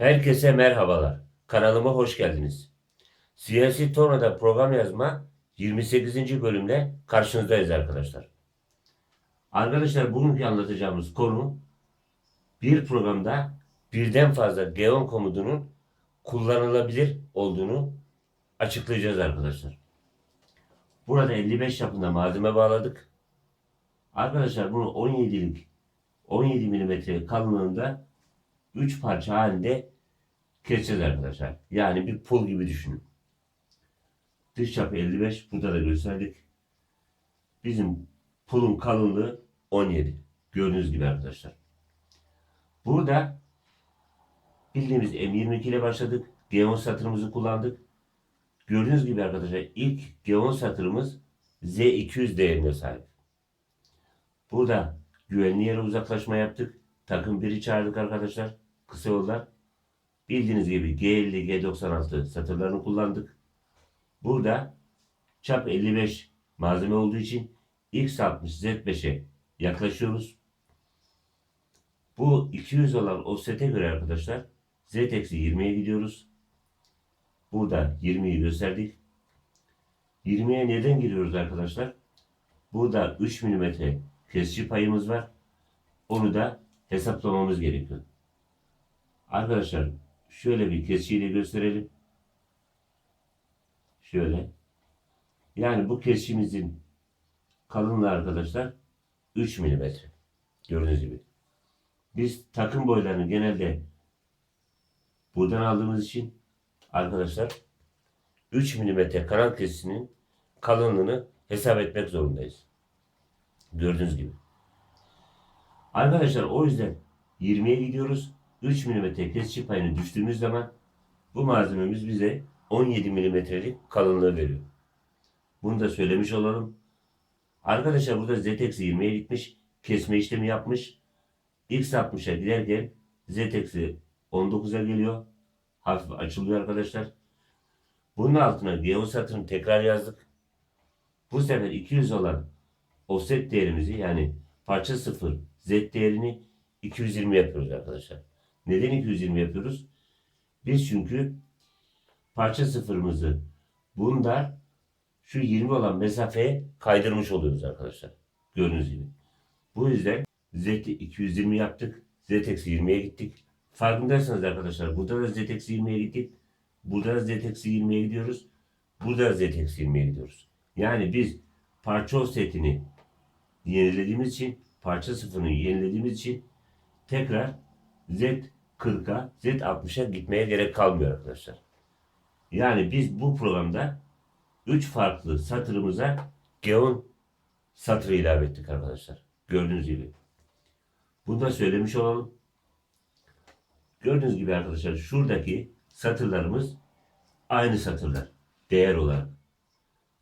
Herkese merhabalar. Kanalıma hoş geldiniz. Siyasi Torna'da program yazma 28. bölümle karşınızdayız arkadaşlar. Arkadaşlar bugünkü anlatacağımız konu bir programda birden fazla geon komutunun kullanılabilir olduğunu açıklayacağız arkadaşlar. Burada 55 çapında malzeme bağladık. Arkadaşlar bunu 17'lik 17 mm kalınlığında 3 parça halinde keseceğiz arkadaşlar. Yani bir pul gibi düşünün. Dış çapı 55. Burada da gösterdik. Bizim pulun kalınlığı 17. Gördüğünüz gibi arkadaşlar. Burada bildiğimiz M22 ile başladık. Geon satırımızı kullandık. Gördüğünüz gibi arkadaşlar ilk geon satırımız Z200 değerine sahip. Burada güvenli yere uzaklaşma yaptık. Takım biri çağırdık arkadaşlar. Kısa yollar. Bildiğiniz gibi G50, G96 satırlarını kullandık. Burada çap 55 malzeme olduğu için X60 Z5'e yaklaşıyoruz. Bu 200 olan offset'e göre arkadaşlar Z-20'ye gidiyoruz. Burada 20'yi gösterdik. 20'ye neden giriyoruz arkadaşlar? Burada 3 mm kesici payımız var. Onu da hesaplamamız gerekiyor. Arkadaşlar şöyle bir kesiciyle gösterelim. Şöyle. Yani bu kesicimizin kalınlığı arkadaşlar 3 mm. Gördüğünüz gibi. Biz takım boylarını genelde buradan aldığımız için arkadaşlar 3 mm kanal kesicisinin kalınlığını hesap etmek zorundayız. Gördüğünüz gibi. Arkadaşlar o yüzden 20'ye gidiyoruz. 3 mm kesici payını düştüğümüz zaman bu malzememiz bize 17 mm'lik kalınlığı veriyor. Bunu da söylemiş olalım. Arkadaşlar burada ZX 20'ye gitmiş. Kesme işlemi yapmış. X60'a giderken ZX 19'a geliyor. Hafif açılıyor arkadaşlar. Bunun altına geon satırını tekrar yazdık. Bu sefer 200 olan offset değerimizi yani parça 0 Z değerini 220 yapıyoruz arkadaşlar. Neden 220 yapıyoruz? Biz çünkü parça sıfırımızı bunda şu 20 olan mesafeye kaydırmış oluyoruz arkadaşlar. Gördüğünüz gibi. Bu yüzden Z'yi 220 yaptık. Z-Eksi 20'ye gittik. Farkındaysanız arkadaşlar burada da Z-Eksi 20'ye gittik. Burada da Z-Eksi 20'ye gidiyoruz. Burada da Z-Eksi 20'ye gidiyoruz. Yani biz parça offsetini yenilediğimiz için parça sıfırını yenilediğimiz için tekrar Z40'a Z60'a gitmeye gerek kalmıyor arkadaşlar. Yani biz bu programda 3 farklı satırımıza geon satırı ilave ettik arkadaşlar. Gördüğünüz gibi. Bunu da söylemiş olalım. Gördüğünüz gibi arkadaşlar şuradaki satırlarımız aynı satırlar. Değer olarak.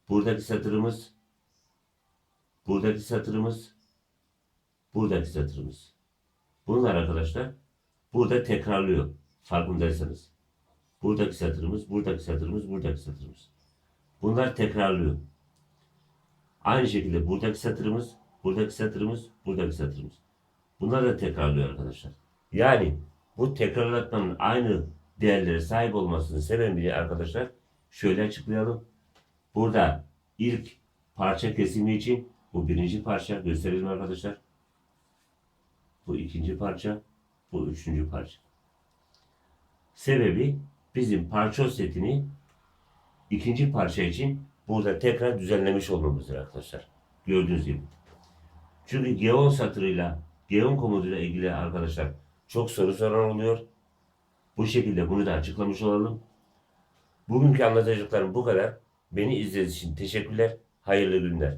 Buradaki satırımız buradaki satırımız buradaki satırımız. Bunlar arkadaşlar burada tekrarlıyor. Farkındaysanız. Buradaki satırımız, buradaki satırımız, buradaki satırımız. Bunlar tekrarlıyor. Aynı şekilde buradaki satırımız, buradaki satırımız, buradaki satırımız. Bunlar da tekrarlıyor arkadaşlar. Yani bu tekrarlatmanın aynı değerlere sahip olmasının sebebi arkadaşlar şöyle açıklayalım. Burada ilk parça kesimi için bu birinci parça gösterelim arkadaşlar. Bu ikinci parça, bu üçüncü parça. Sebebi bizim parça setini ikinci parça için burada tekrar düzenlemiş olmamızdır arkadaşlar. Gördüğünüz gibi. Çünkü geon satırıyla, geon komutuyla ilgili arkadaşlar çok soru soran oluyor. Bu şekilde bunu da açıklamış olalım. Bugünkü anlatacaklarım bu kadar. Beni izlediğiniz için teşekkürler. Hayırlı günler.